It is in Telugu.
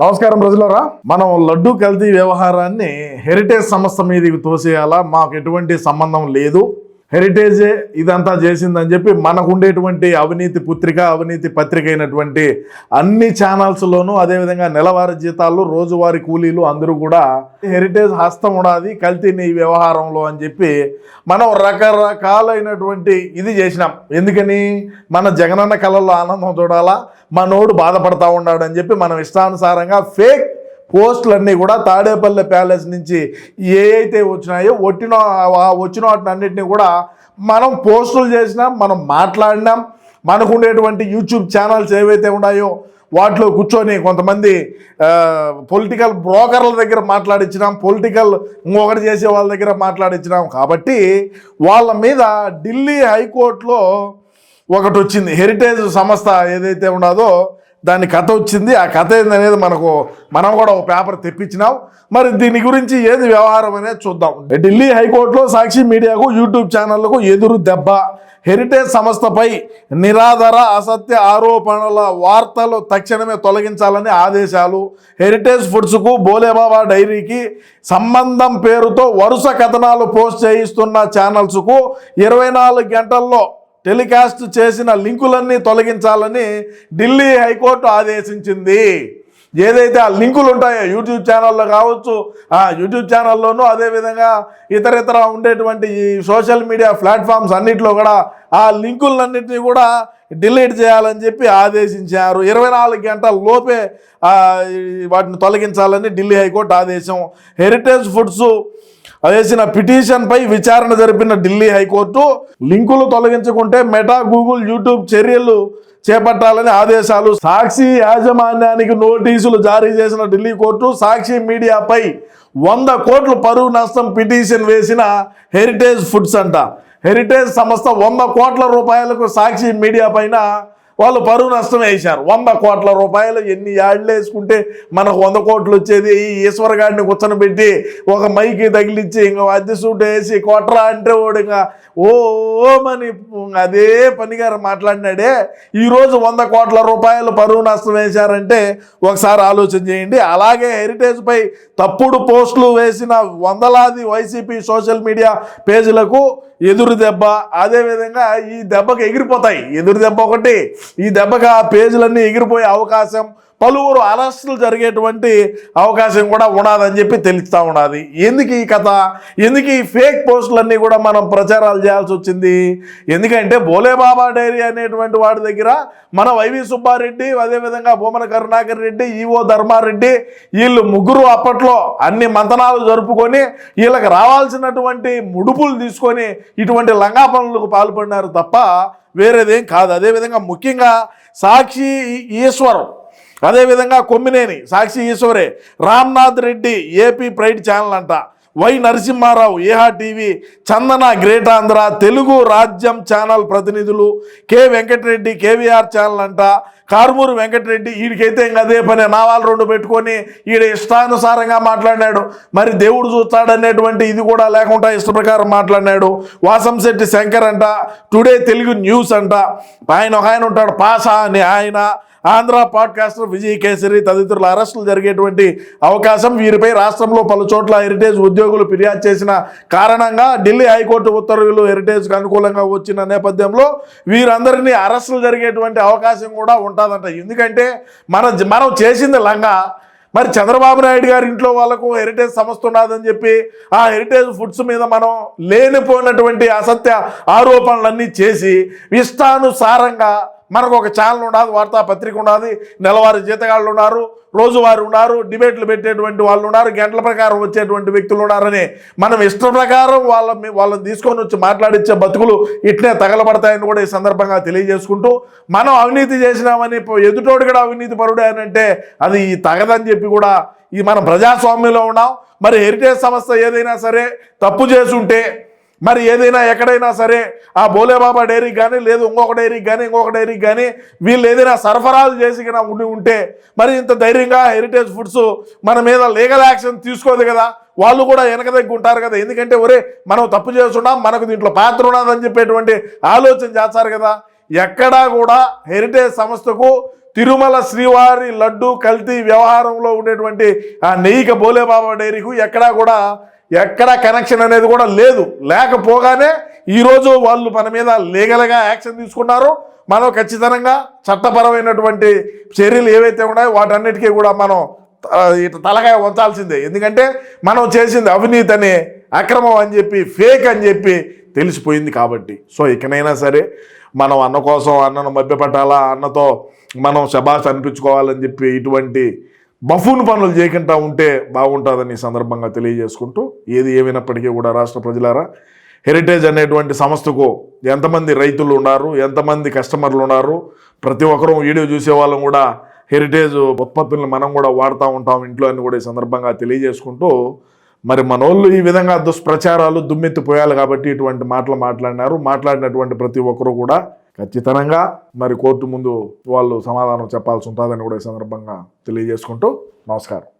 నమస్కారం ప్రజలరా. మనం లడ్డు కల్తీ వ్యవహారాన్ని హెరిటేజ్ సంస్థ మీదకి తోసేయాలా? మాకు ఎటువంటి సంబంధం లేదు. హెరిటేజే ఇదంతా చేసిందని చెప్పి మనకు ఉండేటువంటి అవినీతి పుత్రిక అవినీతి పత్రిక అయినటువంటి అన్ని ఛానల్స్లోనూ అదేవిధంగా నెలవారీ జీతాలు రోజువారీ కూలీలు అందరూ కూడా హెరిటేజ్ హస్తం ఉండాది కల్తీని ఈ వ్యవహారంలో అని చెప్పి మనం రకరకాలైనటువంటి ఇది చేసినాం. ఎందుకని? మన జగనన్న కళల్లో ఆనందం చూడాలా? మనోడు బాధపడతా ఉన్నాడు అని చెప్పి మనం ఇష్టానుసారంగా ఫేక్ పోస్టులన్నీ కూడా తాడేపల్లి ప్యాలెస్ నుంచి ఏ అయితే వచ్చినాయో వచ్చిన వచ్చిన వాటిని అన్నింటినీ కూడా మనం పోస్టులు చేసినాం మనం మాట్లాడినాం మనకు ఉండేటువంటి యూట్యూబ్ ఛానల్స్ ఏవైతే ఉన్నాయో వాటిలో కూర్చొని కొంతమంది పొలిటికల్ బ్రోకర్ల దగ్గర మాట్లాడించినాం పొలిటికల్ ఇంకొకటి చేసే వాళ్ళ దగ్గర మాట్లాడించినాం కాబట్టి వాళ్ళ మీద ఢిల్లీ హైకోర్టులో ఒకటి వచ్చింది హెరిటేజ్ సంస్థ ఏదైతే ఉన్నదో దాని కథ వచ్చింది. ఆ కథ ఏందనేది మనకు మనం కూడా ఒక పేపర్ తెప్పించినాం. మరి దీని గురించి ఏది వ్యవహారం అనేది చూద్దాం. ఢిల్లీ హైకోర్టులో సాక్షి మీడియాకు యూట్యూబ్ ఛానళ్ళకు ఎదురు దెబ్బ. హెరిటేజ్ సంస్థపై నిరాధార అసత్య ఆరోపణల వార్తలు తక్షణమే తొలగించాలని ఆదేశాలు. హెరిటేజ్ ఫుడ్స్కు బోలేబాబా డైరీకి సంబంధం పేరుతో వరుస కథనాలు పోస్ట్ చేయిస్తున్న ఛానల్స్కు ఇరవై నాలుగు గంటల్లో టెలికాస్ట్ చేసిన లింకులన్నీ తొలగించాలని ఢిల్లీ హైకోర్టు ఆదేశించింది. ఏదైతే ఆ లింకులు ఉంటాయో యూట్యూబ్ ఛానల్లో కావచ్చు ఆ యూట్యూబ్ ఛానల్లోనూ అదేవిధంగా ఇతర ఇతర ఉండేటువంటి ఈ సోషల్ మీడియా ప్లాట్ఫామ్స్ అన్నింటిలో కూడా ఆ లింకులన్నింటినీ కూడా డిలీట్ చేయాలని చెప్పి ఆదేశించారు. ఇరవై నాలుగు గంటల లోపే వాటిని తొలగించాలని ఢిల్లీ హైకోర్టు ఆదేశం. హెరిటేజ్ ఫుడ్స్ వేసిన పిటిషన్పై విచారణ జరిపిన ఢిల్లీ హైకోర్టు లింకులు తొలగించుకుంటే మెటా గూగుల్ యూట్యూబ్ చర్యలు చేపట్టాలని ఆదేశాలు. సాక్షి యాజమాన్యానికి నోటీసులు జారీ చేసిన ఢిల్లీ కోర్టు సాక్షి మీడియాపై వంద కోట్ల పరువు నష్టం పిటిషన్ వేసిన హెరిటేజ్ ఫుడ్స్ అంట. హెరిటేజ్ సంస్థ వంద కోట్ల రూపాయలకు సాక్షి మీడియా పైన వాళ్ళు పరువు నష్టం వేశారు. వంద కోట్ల రూపాయలు ఎన్ని యాడ్లు వేసుకుంటే మనకు వంద కోట్లు వచ్చేది? ఈ ఈశ్వరగాడిని కూర్చొని ఒక మైకి తగిలిచ్చి ఇంకా అద్దె సూట్ వేసి కొట్రా అంటే వాడు ఇంకా ఓమని అదే పనిగారు మాట్లాడినాడే. ఈరోజు వంద కోట్ల రూపాయలు పరువు నష్టం వేశారంటే ఒకసారి ఆలోచన చేయండి. అలాగే హెరిటేజ్పై తప్పుడు పోస్టులు వేసిన వందలాది వైసీపీ సోషల్ మీడియా పేజీలకు ఎదురు దెబ్బ. అదేవిధంగా ఈ దెబ్బకు ఎగిరిపోతాయి. ఎదురు దెబ్బ ఒకటి. ఈ దెబ్బకి ఆ పేజీలన్నీ ఎగిరిపోయే అవకాశం పలువురు అరెస్టులు జరిగేటువంటి అవకాశం కూడా ఉండదని చెప్పి తెలుస్తూ ఉన్నది. ఎందుకు ఈ కథ? ఎందుకు ఈ ఫేక్ పోస్టులన్నీ కూడా మనం ప్రచారాలు చేయాల్సి వచ్చింది? ఎందుకంటే బోలేబాబా డైరీ అనేటువంటి వాడి దగ్గర మన వైవి సుబ్బారెడ్డి అదేవిధంగా భూమన కరుణాకర్ రెడ్డి ఈవో ధర్మారెడ్డి వీళ్ళు ముగ్గురు అప్పట్లో అన్ని మంతనాలు జరుపుకొని వీళ్ళకి రావాల్సినటువంటి ముడుపులు తీసుకొని ఇటువంటి లంగా పనులకు పాల్పడినారు తప్ప వేరేదేం కాదు. అదేవిధంగా ముఖ్యంగా సాక్షి ఈశ్వరం అదేవిధంగా Kommineni Sakshi ఈశ్వరే Ramnath Reddy AP pride channel అంట. Y Narasimharao ఏహా TV Chandana great Andhra Telugu Rajyam channel ప్రతినిధులు కె వెంకటరెడ్డి కేవీఆర్ ఛానల్ అంట. కారుమూరు వెంకటరెడ్డి వీడికైతే ఇంకా అదే పని నావాలు రెండు పెట్టుకొని ఈడ ఇష్టానుసారంగా మాట్లాడినాడు. మరి దేవుడు చూస్తాడనేటువంటి ఇది కూడా లేకుండా ఇష్టప్రకారం మాట్లాడినాడు. వాసంశెట్టి శంకర్ అంట టుడే తెలుగు న్యూస్ అంట. ఆయన ఒక ఆయన ఉంటాడు పాషా అని ఆయన. ఆంధ్ర పాడ్కాస్టర్ విజయ్ కేసరి తదితరుల అరెస్టులు జరిగేటువంటి అవకాశం వీరిపై రాష్ట్రంలో పలు చోట్ల హెరిటేజ్ ఉద్యోగులు ఫిర్యాదు చేసిన కారణంగా ఢిల్లీ హైకోర్టు ఉత్తర్వులు హెరిటేజ్కి అనుకూలంగా వచ్చిన నేపథ్యంలో వీరందరినీ అరెస్టులు జరిగేటువంటి అవకాశం కూడా ఉంటుందంట. ఎందుకంటే మన మనం చేసింది లంగా. మరి చంద్రబాబు నాయుడు గారి ఇంట్లో వాళ్ళకు హెరిటేజ్ సంస్థ ఉన్నదని చెప్పి ఆ హెరిటేజ్ ఫుడ్స్ మీద మనం లేనిపోయినటువంటి అసత్య ఆరోపణలన్నీ చేసి ఇష్టానుసారంగా మనకు ఒక ఛానల్ ఉండదు వార్తాపత్రిక ఉండదు నెలవారీ జీతగాళ్ళు ఉన్నారు రోజువారు ఉన్నారు డిబేట్లు పెట్టేటువంటి వాళ్ళు ఉన్నారు గంటల ప్రకారం వచ్చేటువంటి వ్యక్తులు ఉన్నారని మనం ఇష్ట ప్రకారం వాళ్ళ వాళ్ళని తీసుకొని వచ్చి మాట్లాడించే బతుకులు ఇట్లే తగలబడతాయని కూడా ఈ సందర్భంగా తెలియజేసుకుంటూ మనం అవినీతి చేసినామని పో- ఎదుటోడు కూడా అవినీతి పరుడే అని అంటే అది తగదని చెప్పి కూడా ఈ మనం ప్రజాస్వామ్యంలో ఉన్నాం. మరి హెరిటేజ్ సంస్థ ఏదైనా సరే తప్పు చేసుంటే మరి ఏదైనా ఎక్కడైనా సరే ఆ బోలేబాబా డైరీకి కానీ లేదు ఇంకొక డైరీకి కానీ ఇంకొక డైరీకి కానీ వీళ్ళు ఏదైనా సరఫరాలు చేసి ఉండి ఉంటే మరి ఇంత ధైర్యంగా హెరిటేజ్ ఫుడ్స్ మన మీద లీగల్ యాక్షన్ తీసుకోదు కదా. వాళ్ళు కూడా వెనక దగ్గర ఉంటారు కదా. ఎందుకంటే ఒరే మనం తప్పు చేస్తున్నాం మనకు దీంట్లో పాత్ర ఉన్నదని చెప్పేటువంటి ఆలోచన చేస్తారు కదా. ఎక్కడా కూడా హెరిటేజ్ సంస్థకు తిరుమల శ్రీవారి లడ్డు కల్తీ వ్యవహారంలో ఉండేటువంటి ఆ నెయ్యిక బోలేబాబా డైరీకు ఎక్కడా కూడా ఎక్కడా కనెక్షన్ అనేది కూడా లేదు. లేకపోగానే ఈరోజు వాళ్ళు మన మీద లీగల్గా యాక్షన్ తీసుకున్నారు మనం ఖచ్చితంగా చట్టపరమైనటువంటి చర్యలు ఏవైతే ఉన్నాయో వాటన్నిటికీ కూడా మనం ఇట్లా ఇటు తలకాయ వంచాల్సిందే. ఎందుకంటే మనం చేసింది అవినీతి అని అక్రమం అని చెప్పి ఫేక్ అని చెప్పి తెలిసిపోయింది కాబట్టి. సో ఇకనైనా సరే మనం అన్న కోసం అన్నను మభ్యపెట్టాలా అన్నతో మనం శబాష్ అనిపించుకోవాలని చెప్పి ఇటువంటి బఫూన్ పనులు చేయకుండా ఉంటే బాగుంటుందని ఈ సందర్భంగా తెలియజేసుకుంటూ ఏది ఏమైనప్పటికీ కూడా రాష్ట్ర ప్రజలారా హెరిటేజ్ అనేటువంటి సంస్థకు ఎంతమంది రైతులు ఉన్నారు ఎంతమంది కస్టమర్లు ఉన్నారు ప్రతి ఒక్కరూ వీడియో చూసే వాళ్ళం కూడా హెరిటేజ్ ఉత్పత్తులను మనం కూడా వాడుతూ ఉంటాం ఇంట్లో అని కూడా ఈ సందర్భంగా తెలియజేసుకుంటూ మరి మనోళ్ళు ఈ విధంగా దుష్ప్రచారాలు దుమ్మెత్తిపోయాలి కాబట్టి ఇటువంటి మాటలు మాట్లాడినారు. మాట్లాడినటువంటి ప్రతి ఒక్కరూ కూడా ఖచ్చితంగా మరి కోర్టు ముందు వాళ్ళు సమాధానం చెప్పాల్సి ఉంటుందని కూడా ఈ సందర్భంగా తెలియజేసుకుంటూ నమస్కారం.